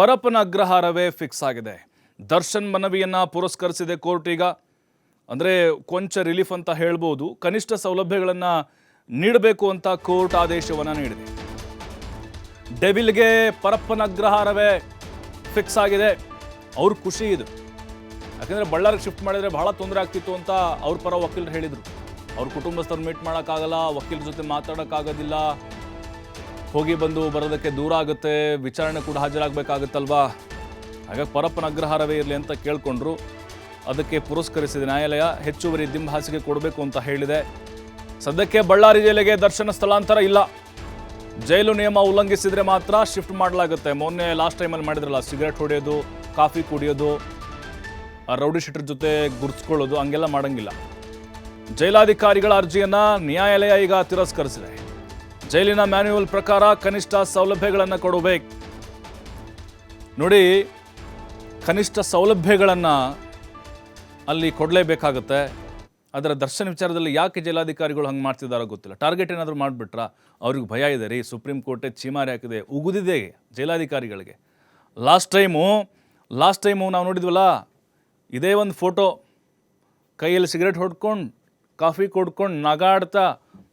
Parappana ಅಗ್ರಹಾರವೇ fix ಆಗಿದೆ. ದರ್ಶನ್ ಮನವಿಯನ್ನ ಪುರಸ್ಕರಿಸಿದೆ court ಈಗ. ಅಂದರೆ ಕೊಂಚ ರಿಲೀಫ್ ಅಂತ ಹೇಳ್ಬೋದು. ಕನಿಷ್ಠ ಸೌಲಭ್ಯಗಳನ್ನು ನೀಡಬೇಕು ಅಂತ ಕೋರ್ಟ್ ಆದೇಶವನ್ನು ನೀಡಿದೆ. ಡೆವಿಲ್ಗೆ ಪರಪ್ಪನ ಅಗ್ರಹಾರವೇ ಫಿಕ್ಸ್ ಆಗಿದೆ. ಅವ್ರ ಖುಷಿ ಇದು. ಯಾಕಂದರೆ ಬಳ್ಳಾರಿಗೆ ಶಿಫ್ಟ್ ಮಾಡಿದರೆ ಬಹಳ ತೊಂದರೆ ಆಗ್ತಿತ್ತು ಅಂತ ಅವ್ರ ಪರ ವಕೀಲರು ಹೇಳಿದರು. ಅವ್ರ ಕುಟುಂಬಸ್ಥರು ಮೀಟ್ ಮಾಡೋಕ್ಕಾಗಲ್ಲ, ವಕೀಲರ ಜೊತೆ ಮಾತಾಡೋಕ್ಕಾಗೋದಿಲ್ಲ. ಹೋಗಿ ಬಂದು ಬರೋದಕ್ಕೆ ದೂರ ಆಗುತ್ತೆ. ವಿಚಾರಣೆ ಕೂಡ ಹಾಜರಾಗಬೇಕಾಗುತ್ತಲ್ವಾ? ಹಾಗಾಗಿ ಪರಪ್ಪನ ಅಗ್ರಹಾರವೇ ಇರಲಿ ಅಂತ ಕೇಳಿಕೊಂಡ್ರು. ಅದಕ್ಕೆ ಪುರಸ್ಕರಿಸಿದ ನ್ಯಾಯಾಲಯ ಹೆಚ್ಚುವರಿ ದಿಂಬಾಸಿಗೆ ಕೊಡಬೇಕು ಅಂತ ಹೇಳಿದೆ. ಸದ್ಯಕ್ಕೆ ಬಳ್ಳಾರಿ ಜಿಲ್ಲೆಗೆ ದರ್ಶನ ಸ್ಥಳಾಂತರ ಇಲ್ಲ. ಜೈಲು ನಿಯಮ ಉಲ್ಲಂಘಿಸಿದ್ರೆ ಮಾತ್ರ ಶಿಫ್ಟ್ ಮಾಡಲಾಗುತ್ತೆ. ಮೊನ್ನೆ ಲಾಸ್ಟ್ ಟೈಮಲ್ಲಿ ಮಾಡಿದ್ರಲ್ಲ, ಸಿಗರೆಟ್ ಹೊಡೆಯೋದು, ಕಾಫಿ ಕುಡಿಯೋದು ರೌಡಿ ಶೀಟರ್ ಜೊತೆ ಗುರ್ಸ್ಕೊಳ್ಳೋದು ಹಂಗೆಲ್ಲ ಮಾಡೋಂಗಿಲ್ಲ. ಜೈಲಾಧಿಕಾರಿಗಳ ಅರ್ಜಿಯನ್ನು ನ್ಯಾಯಾಲಯ ಈಗ ತಿರಸ್ಕರಿಸಿದೆ. ಜೈಲಿನ ಮ್ಯಾನ್ಯುವಲ್ ಪ್ರಕಾರ ಕನಿಷ್ಠ ಸೌಲಭ್ಯಗಳನ್ನು ಕೊಡಬೇಕು. ನೋಡಿ, ಕನಿಷ್ಠ ಸೌಲಭ್ಯಗಳನ್ನು ಅಲ್ಲಿ ಕೊಡಲೇಬೇಕಾಗುತ್ತೆ. ಅದರ ದರ್ಶನ ವಿಚಾರದಲ್ಲಿ ಯಾಕೆ ಜಿಲ್ಲಾಧಿಕಾರಿಗಳು ಹಂಗೆ ಮಾಡ್ತಿದ್ದಾರೋ ಗೊತ್ತಿಲ್ಲ. ಟಾರ್ಗೆಟ್ ಏನಾದರೂ ಮಾಡಿಬಿಟ್ರಾ? ಅವ್ರಿಗೆ ಭಯ ಇದೆ ರೀ, ಸುಪ್ರೀಂ ಕೋರ್ಟೇ ಚೀಮಾರಿ ಹಾಕಿದೆ, ಉಗುದಿದೆ ಜೈಲಾಧಿಕಾರಿಗಳಿಗೆ. ಲಾಸ್ಟ್ ಟೈಮು ಲಾಸ್ಟ್ ಟೈಮು ನಾವು ನೋಡಿದ್ವಲ್ಲ, ಇದೇ ಒಂದು ಫೋಟೋ. ಕೈಯಲ್ಲಿ ಸಿಗರೇಟ್ ಹೊಡ್ಕೊಂಡು, ಕಾಫಿ ಕೊಡ್ಕೊಂಡು ನಗಾಡ್ತಾ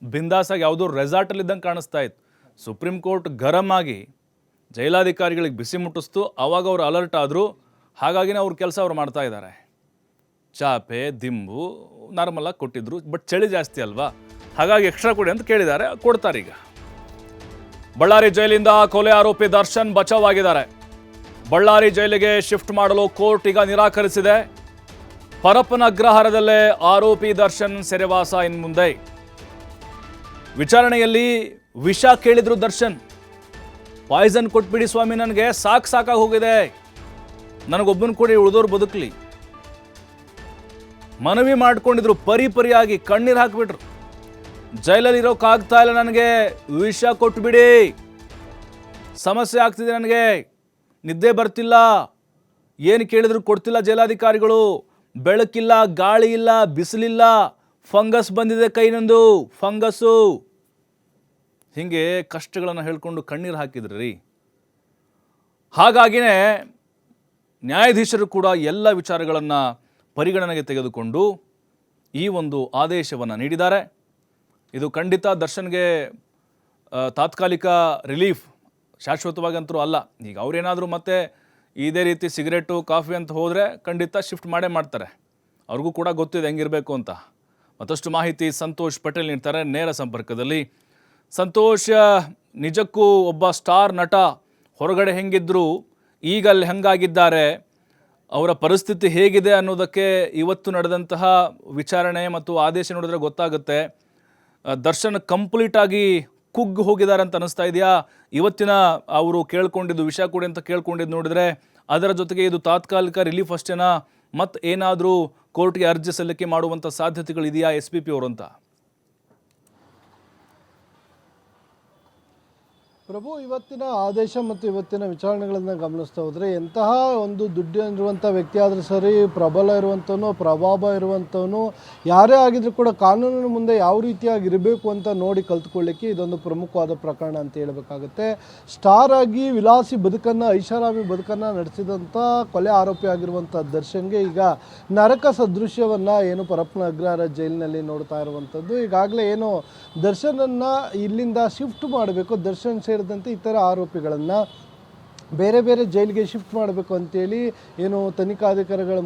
ಬಿಂದಾಸಾಗಿ ಯಾವುದೋ ರೆಸಾರ್ಟಲ್ಲಿದ್ದಂಗೆ ಕಾಣಿಸ್ತಾ ಇತ್ತು. ಸುಪ್ರೀಂ ಕೋರ್ಟ್ ಗರಂ ಆಗಿ ಜೈಲಾಧಿಕಾರಿಗಳಿಗೆ ಬಿಸಿ ಮುಟ್ಟಿಸ್ತು. ಅವಾಗ ಅವ್ರು ಅಲರ್ಟ್ ಆದರು. ಹಾಗಾಗಿನೇ ಅವ್ರ ಕೆಲಸ ಅವ್ರು ಮಾಡ್ತಾ ಇದ್ದಾರೆ. ಚಾಪೆ, ದಿಂಬು ನಾರ್ಮಲಾಗಿ ಕೊಟ್ಟಿದ್ರು. ಬಟ್ ಚಳಿ ಜಾಸ್ತಿ ಅಲ್ವಾ? ಹಾಗಾಗಿ ಎಕ್ಸ್ಟ್ರಾ ಕೊಡಿ ಅಂತ ಕೇಳಿದ್ದಾರೆ. ಕೊಡ್ತಾರೆ ಈಗ. ಬಳ್ಳಾರಿ ಜೈಲಿಂದ ಕೊಲೆ ಆರೋಪಿ ದರ್ಶನ್ ಬಚಾವಾಗಿದ್ದಾರೆ ಬಳ್ಳಾರಿ ಜೈಲಿಗೆ ಶಿಫ್ಟ್ ಮಾಡಲು ಕೋರ್ಟ್ ಈಗ ನಿರಾಕರಿಸಿದೆ. ಪರಪ್ಪನ ಅಗ್ರಹಾರದಲ್ಲೇ ಆರೋಪಿ ದರ್ಶನ್ ಸೆರೆವಾಸ ಇನ್ ಮುಂದೆ. ವಿಚಾರಣೆಯಲ್ಲಿ ವಿಷ ಕೇಳಿದ್ರು ದರ್ಶನ್. ಪಾಯ್ಸನ್ ಕೊಟ್ಬಿಡಿ ಸ್ವಾಮಿ ನನಗೆ, ಸಾಕು ಸಾಕಾಗಿ ಹೋಗಿದೆ. ನನಗೊಬ್ಬನ ಕೂಡ ಉಳಿದೋರು ಬದುಕಲಿ. ಮನವಿ ಮಾಡ್ಕೊಂಡಿದ್ರು, ಪರಿ ಪರಿಯಾಗಿ ಕಣ್ಣೀರು ಹಾಕಿಬಿಟ್ರು. ಜೈಲಲ್ಲಿ ಇರೋಕ್ಕಾಗ್ತಾ ಇಲ್ಲ ನನಗೆ, ವಿಷ ಕೊಟ್ಬಿಡಿ. ಸಮಸ್ಯೆ ಆಗ್ತಿದೆ ನನಗೆ, ನಿದ್ದೆ ಬರ್ತಿಲ್ಲ. ಏನು ಕೇಳಿದ್ರು ಕೊಡ್ತಿಲ್ಲ ಜೈಲಾಧಿಕಾರಿಗಳು. ಬೆಳಕಿಲ್ಲ, ಗಾಳಿ ಇಲ್ಲ, ಬಿಸಿಲಿಲ್ಲ. ಫಂಗಸ್ ಬಂದಿದೆ ಕೈನೊಂದು ಫಂಗಸ್ಸು ಹೀಗೆ ಕಷ್ಟಗಳನ್ನು ಹೇಳ್ಕೊಂಡು ಕಣ್ಣೀರು ಹಾಕಿದ್ರಿ. ರೀ ಹಾಗಾಗಿನೇ ನ್ಯಾಯಾಧೀಶರು ಕೂಡ ಎಲ್ಲ ವಿಚಾರಗಳನ್ನು ಪರಿಗಣನೆಗೆ ತೆಗೆದುಕೊಂಡು ಈ ಒಂದು ಆದೇಶವನ್ನು ನೀಡಿದ್ದಾರೆ. ಇದು ಖಂಡಿತ ದರ್ಶನ್ಗೆ ತಾತ್ಕಾಲಿಕ ರಿಲೀಫ್ ಶಾಶ್ವತವಾಗಂತರೂ ಅಲ್ಲ. ಈಗ ಅವರೇನಾದರೂ ಮತ್ತೆ ಇದೇ ರೀತಿ ಸಿಗರೇಟು, ಕಾಫಿ ಅಂತ ಹೋದರೆ ಖಂಡಿತ ಶಿಫ್ಟ್ ಮಾಡೇ ಮಾಡ್ತಾರೆ. ಅವ್ರಿಗೂ ಕೂಡ ಗೊತ್ತಿದೆ ಹೆಂಗಿರಬೇಕು ಅಂತ. ಮತ್ತಷ್ಟು ಮಾಹಿತಿ ಸಂತೋಷ್ ಪಟೇಲ್ ನೀಡ್ತಾರೆ ನೇರ ಸಂಪರ್ಕದಲ್ಲಿ. ಸಂತೋಷ್, ನಿಜಕ್ಕೂ ಒಬ್ಬ ಸ್ಟಾರ್ ನಟ ಹೊರಗಡೆ ಹೆಂಗಿದ್ರು ಈಗ ಅಲ್ಲಿ ಹೆಂಗಾಗಿದ್ದಾರೆ, ಅವರ ಪರಿಸ್ಥಿತಿ ಹೇಗಿದೆ ಅನ್ನೋದಕ್ಕೆ ಇವತ್ತು ನಡೆದಂತಹ ವಿಚಾರಣೆ ಮತ್ತು ಆದೇಶ ನೋಡಿದ್ರೆ ಗೊತ್ತಾಗುತ್ತೆ. ದರ್ಶನ್ ಕಂಪ್ಲೀಟಾಗಿ ಕುಗ್ಗು ಹೋಗಿದ್ದಾರೆ ಅಂತ ಅನಿಸ್ತಾ ಇದೆಯಾ? ಇವತ್ತಿನ ಅವರು ಕೇಳ್ಕೊಂಡಿದ್ದು ವಿಷಯ ಕೊಡಿ ಅಂತ ಕೇಳ್ಕೊಂಡಿದ್ದು ನೋಡಿದ್ರೆ ಅದರ ಜೊತೆಗೆ ಇದು ತಾತ್ಕಾಲಿಕ ರಿಲೀಫ್ ಅಷ್ಟೇನಾ? ಮತ್ತು ಏನಾದರೂ ಕೋರ್ಟ್ಗೆ ಅರ್ಜಿ ಸಲ್ಲಿಕೆ ಮಾಡುವಂಥ ಸಾಧ್ಯತೆಗಳಿದೆಯಾ ಎಸ್ ಪಿ ಪಿ ಅವರು ಅಂತ? ಪ್ರಭು, ಇವತ್ತಿನ ಆದೇಶ ಮತ್ತು ಇವತ್ತಿನ ವಿಚಾರಣೆಗಳನ್ನು ಗಮನಿಸ್ತಾ ಹೋದರೆ ಎಂತಹ ಒಂದು ದುಡ್ಡಿರುವಂಥ ವ್ಯಕ್ತಿ ಆದರೂ ಸರಿ, ಪ್ರಬಲ ಇರುವಂಥವನು ಪ್ರಭಾವ ಇರುವಂಥವನು ಯಾರೇ ಆಗಿದ್ರೂ ಕೂಡ ಕಾನೂನಿನ ಮುಂದೆ ಯಾವ ರೀತಿಯಾಗಿ ಇರಬೇಕು ಅಂತ ನೋಡಿ ಕಲ್ತ್ಕೊಳ್ಳಿಕ್ಕೆ ಇದೊಂದು ಪ್ರಮುಖವಾದ ಪ್ರಕರಣ ಅಂತ ಹೇಳಬೇಕಾಗುತ್ತೆ. ಸ್ಟಾರ್ ಆಗಿ ವಿಲಾಸಿ ಬದುಕನ್ನು, ಐಷಾರಾಮಿ ಬದುಕನ್ನು ನಡೆಸಿದಂಥ ಕೊಲೆ ಆರೋಪಿ ಆಗಿರುವಂಥ ದರ್ಶನ್ಗೆ ಈಗ ನರಕ ಸದೃಶ್ಯವನ್ನು ಏನು ಪರಪ್ಪನ ಅಗ್ರಹಾರ ಜೈಲಿನಲ್ಲಿ ನೋಡ್ತಾ ಇರುವಂಥದ್ದು ಈಗಾಗಲೇ ಏನು ದರ್ಶನನ್ನು ಇಲ್ಲಿಂದ ಶಿಫ್ಟ್ ಮಾಡಬೇಕು. ದರ್ಶನ್ ಸೇರಿದಂತೆ ಇತರ ಆರೋಪಿಗಳನ್ನು ಬೇರೆ ಬೇರೆ ಜೈಲಿಗೆ ಶಿಫ್ಟ್ ಮಾಡಬೇಕು ಅಂತೇಳಿ ಏನು ತನಿಖಾಧಿಕಾರಿಗಳ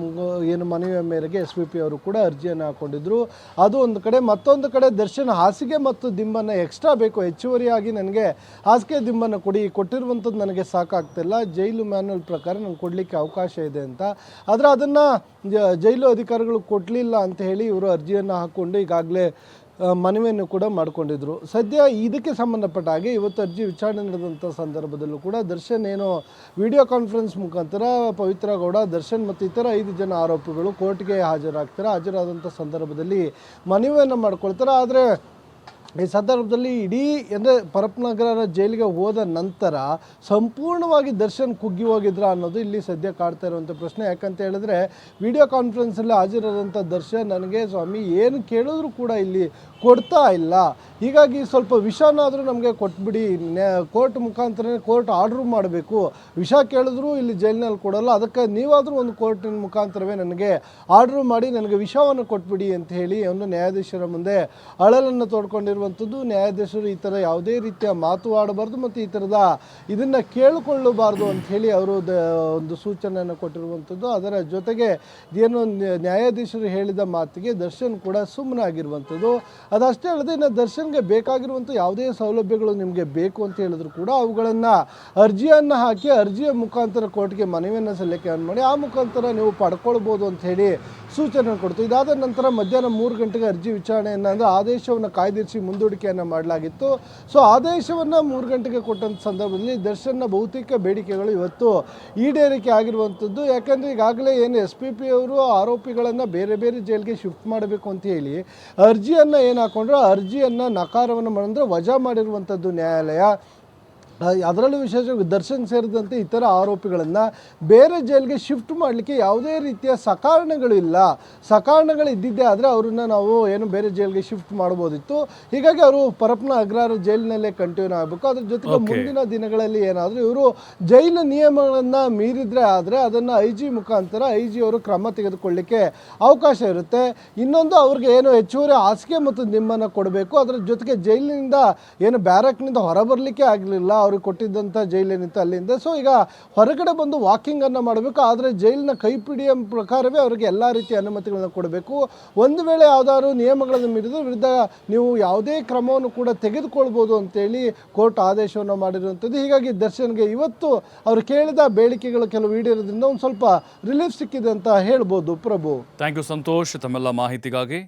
ಏನು ಮನವಿಯ ಮೇರೆಗೆ ಎಸ್ ವಿ ಪಿ ಅವರು ಕೂಡ ಅರ್ಜಿಯನ್ನು ಹಾಕ್ಕೊಂಡಿದ್ರು ಅದು ಒಂದು ಕಡೆ ಮತ್ತೊಂದು ಕಡೆ ದರ್ಶನ ಹಾಸಿಗೆ ಮತ್ತು ದಿಂಬನ್ನು ಎಕ್ಸ್ಟ್ರಾ ಬೇಕು, ಹೆಚ್ಚುವರಿಯಾಗಿ ನನಗೆ ಹಾಸಿಗೆ ದಿಂಬನ್ನು ಕೊಡಿ, ಕೊಟ್ಟಿರುವಂಥದ್ದು ನನಗೆ ಸಾಕಾಗ್ತಿಲ್ಲ, ಜೈಲು ಮ್ಯಾನ್ಯಲ್ ಪ್ರಕಾರ ನಂಗೆ ಕೊಡಲಿಕ್ಕೆ ಅವಕಾಶ ಇದೆ ಅಂತ. ಆದರೆ ಅದನ್ನು ಜೈಲು ಅಧಿಕಾರಿಗಳು ಕೊಡಲಿಲ್ಲ ಅಂತ ಹೇಳಿ ಇವರು ಅರ್ಜಿಯನ್ನು ಹಾಕ್ಕೊಂಡು ಈಗಾಗಲೇ ಮನವಿಯನ್ನು ಕೂಡ ಮಾಡಿಕೊಂಡಿದ್ರು. ಸದ್ಯ ಇದಕ್ಕೆ ಸಂಬಂಧಪಟ್ಟ ಹಾಗೆ ಇವತ್ತು ಅರ್ಜಿ ವಿಚಾರಣೆ ನಡೆದಂಥ ಸಂದರ್ಭದಲ್ಲೂ ಕೂಡ ದರ್ಶನ್ ಏನು ವಿಡಿಯೋ ಕಾನ್ಫರೆನ್ಸ್ ಮುಖಾಂತರ ಪವಿತ್ರ ಗೌಡ, ದರ್ಶನ್ ಮತ್ತು ಇತರ ಐದು ಜನ ಆರೋಪಿಗಳು ಕೋರ್ಟ್ಗೆ ಹಾಜರಾಗ್ತಾರೆ. ಹಾಜರಾದಂಥ ಸಂದರ್ಭದಲ್ಲಿ ಮನವಿಯನ್ನು ಮಾಡ್ಕೊಳ್ತಾರೆ. ಆದರೆ ಈ ಸಂದರ್ಭದಲ್ಲಿ ಇಡೀ ಅಂದರೆ ಪರಪ್ನಗರ ಜೈಲಿಗೆ ಹೋದ ನಂತರ ಸಂಪೂರ್ಣವಾಗಿ ದರ್ಶನ್ ಕುಗ್ಗಿ ಹೋಗಿದ್ರ ಅನ್ನೋದು ಇಲ್ಲಿ ಸದ್ಯ ಕಾಡ್ತಾ ಇರುವಂಥ ಪ್ರಶ್ನೆ. ಯಾಕಂತ ಹೇಳಿದ್ರೆ ವಿಡಿಯೋ ಕಾನ್ಫರೆನ್ಸಲ್ಲಿ ಹಾಜರಾದಂಥ ದರ್ಶನ್ ನನಗೆ, ಸ್ವಾಮಿ, ಏನು ಕೇಳಿದ್ರು ಕೂಡ ಇಲ್ಲಿ ಕೊಡ್ತಾ ಇಲ್ಲ. ಹೀಗಾಗಿ ಸ್ವಲ್ಪ ವಿಷನಾದರೂ ನಮಗೆ ಕೊಟ್ಬಿಡಿ. ಕೋರ್ಟ್ ಮುಖಾಂತರ ಕೋರ್ಟ್ ಆರ್ಡ್ರ್ ಮಾಡಬೇಕು. ವಿಷ ಕೇಳಿದ್ರು ಇಲ್ಲಿ ಜೈಲಿನಲ್ಲಿ ಕೊಡಲ್ಲ. ಅದಕ್ಕೆ ನೀವಾದರೂ ಒಂದು ಕೋರ್ಟಿನ ಮುಖಾಂತರವೇ ನನಗೆ ಆರ್ಡ್ರ್ ಮಾಡಿ, ನನಗೆ ವಿಷವನ್ನು ಕೊಟ್ಬಿಡಿ ಅಂತ ಹೇಳಿ ಒಂದು ನ್ಯಾಯಾಧೀಶರ ಮುಂದೆ ಅಳಲನ್ನು ತೋಡ್ಕೊಂಡಿರುವಂಥದ್ದು ನ್ಯಾಯಾಧೀಶರು ಈ ಥರ ಯಾವುದೇ ರೀತಿಯ ಮಾತು ಆಡಬಾರ್ದು ಮತ್ತು ಈ ಥರದ ಇದನ್ನು ಕೇಳಿಕೊಳ್ಳಬಾರ್ದು ಅಂತ ಹೇಳಿ ಅವರು ಒಂದು ಸೂಚನೆಯನ್ನು ಕೊಟ್ಟಿರುವಂಥದ್ದು. ಅದರ ಜೊತೆಗೆ ಏನೋ ನ್ಯ- ನ್ಯಾಯಾಧೀಶರು ಹೇಳಿದ ಮಾತಿಗೆ ದರ್ಶನ್ ಕೂಡ ಸುಮ್ಮನಾಗಿರುವಂಥದ್ದು. ಅದಷ್ಟೇ ಅಲ್ಲದೆ ಇನ್ನು ದರ್ಶನ್ಗೆ ಬೇಕಾಗಿರುವಂಥ ಯಾವುದೇ ಸೌಲಭ್ಯಗಳು ನಿಮಗೆ ಬೇಕು ಅಂತ ಹೇಳಿದ್ರು ಕೂಡ ಅವುಗಳನ್ನು ಅರ್ಜಿಯನ್ನು ಹಾಕಿ ಅರ್ಜಿಯ ಮುಖಾಂತರ ಕೋರ್ಟ್ಗೆ ಮನವಿಯನ್ನು ಸಲ್ಲಿಕೆ ಮಾಡಿ ಆ ಮುಖಾಂತರ ನೀವು ಪಡ್ಕೊಳ್ಬೋದು ಅಂತ ಹೇಳಿ ಸೂಚನೆ ಕೊಡ್ತು. ಇದಾದ ನಂತರ ಮಧ್ಯಾಹ್ನ ಮೂರು ಗಂಟೆಗೆ ಅರ್ಜಿ ವಿಚಾರಣೆಯನ್ನು ಅಂದರೆ ಆದೇಶವನ್ನು ಕಾಯ್ದಿರಿಸಿ ಮುಂದೂಡಿಕೆಯನ್ನು ಮಾಡಲಾಗಿತ್ತು. ಸೊ ಆದೇಶವನ್ನು ಮೂರು ಗಂಟೆಗೆ ಕೊಟ್ಟಂಥ ಸಂದರ್ಭದಲ್ಲಿ ದರ್ಶನ್ನ ಬಹುತೇಕ ಬೇಡಿಕೆಗಳು ಇವತ್ತು ಈಡೇರಿಕೆ ಆಗಿರುವಂಥದ್ದು ಯಾಕಂದರೆ ಈಗಾಗಲೇ ಏನು ಎಸ್ ಪಿ ಪಿ ಅವರು ಆರೋಪಿಗಳನ್ನು ಬೇರೆ ಬೇರೆ ಜೈಲಿಗೆ ಶಿಫ್ಟ್ ಮಾಡಬೇಕು ಅಂತ ಹೇಳಿ ಅರ್ಜಿಯನ್ನು ಏನು ಹಾಕೊಂಡ್ರು? ಅರ್ಜಿಯನ್ನು ನಕಾರವನ್ನು ಮಾಡಿದ್ರೆ ವಜಾ ಮಾಡಿರುವಂಥದ್ದು ನ್ಯಾಯಾಲಯ. ಅದರಲ್ಲೂ ವಿಶೇಷವಾಗಿ ದರ್ಶನ್ ಸೇರಿದಂತೆ ಇತರ ಆರೋಪಿಗಳನ್ನು ಬೇರೆ ಜೈಲಿಗೆ ಶಿಫ್ಟ್ ಮಾಡಲಿಕ್ಕೆ ಯಾವುದೇ ರೀತಿಯ ಸಕಾರಣಗಳಿಲ್ಲ ಸಕಾರಣಗಳು ಇದ್ದಿದ್ದೇ ಆದರೆ ಅವರನ್ನು ನಾವು ಏನು ಬೇರೆ ಜೈಲಿಗೆ ಶಿಫ್ಟ್ ಮಾಡ್ಬೋದಿತ್ತು. ಹೀಗಾಗಿ ಅವರು ಪರಪ್ನ ಅಗ್ರಹಾರ ಜೈಲಿನಲ್ಲೇ ಕಂಟಿನ್ಯೂ ಆಗಬೇಕು. ಅದ್ರ ಜೊತೆಗೆ ಮುಂದಿನ ದಿನಗಳಲ್ಲಿ ಏನಾದರೂ ಇವರು ಜೈಲಿನ ನಿಯಮಗಳನ್ನು ಮೀರಿದರೆ ಆದರೆ ಅದನ್ನು ಐ ಜಿ ಮುಖಾಂತರ ಐ ಜಿ ಅವರು ಕ್ರಮ ತೆಗೆದುಕೊಳ್ಳಿಕ್ಕೆ ಅವಕಾಶ ಇರುತ್ತೆ. ಇನ್ನೊಂದು ಅವ್ರಿಗೆ ಏನು ಹೆಚ್ಚುವರಿ ಹಾಸಿಗೆ ಮತ್ತು ನಿಮ್ಮನ್ನು ಕೊಡಬೇಕು. ಅದರ ಜೊತೆಗೆ ಜೈಲಿನಿಂದ ಏನು ಬ್ಯಾರಕ್ನಿಂದ ಹೊರಬರಲಿಕ್ಕೆ ಆಗಲಿಲ್ಲ. ಅವ್ರಿಗೆ ಕೊಟ್ಟಿದ್ದಂಥ ಜೈಲೇನಿತ್ತು ಅಲ್ಲಿಂದ. ಸೊ ಈಗ ಹೊರಗಡೆ ಬಂದು ವಾಕಿಂಗನ್ನು ಮಾಡಬೇಕು, ಆದರೆ ಜೈಲಿನ ಕೈಪಿಡಿಯ ಪ್ರಕಾರವೇ ಅವರಿಗೆ ಎಲ್ಲ ರೀತಿಯ ಅನುಮತಿಗಳನ್ನು ಕೊಡಬೇಕು. ಒಂದು ವೇಳೆ ಯಾವುದಾದ್ರು ನಿಯಮಗಳನ್ನು ಮೀರಿದ ವಿರುದ್ಧ ನೀವು ಯಾವುದೇ ಕ್ರಮವನ್ನು ಕೂಡ ತೆಗೆದುಕೊಳ್ಬೋದು ಅಂತೇಳಿ ಕೋರ್ಟ್ ಆದೇಶವನ್ನು ಮಾಡಿರುವಂಥದ್ದು. ಹೀಗಾಗಿ ದರ್ಶನ್ಗೆ ಇವತ್ತು ಅವರು ಕೇಳಿದ ಬೇಡಿಕೆಗಳು ಕೆಲವು ಈಡೇರೋದ್ರಿಂದ ಒಂದು ಸ್ವಲ್ಪ ರಿಲೀಫ್ ಸಿಕ್ಕಿದೆ ಅಂತ ಹೇಳ್ಬೋದು ಪ್ರಭು. ಥ್ಯಾಂಕ್ ಯು ಸಂತೋಷ್ ತಮ್ಮೆಲ್ಲ ಮಾಹಿತಿಗಾಗಿ.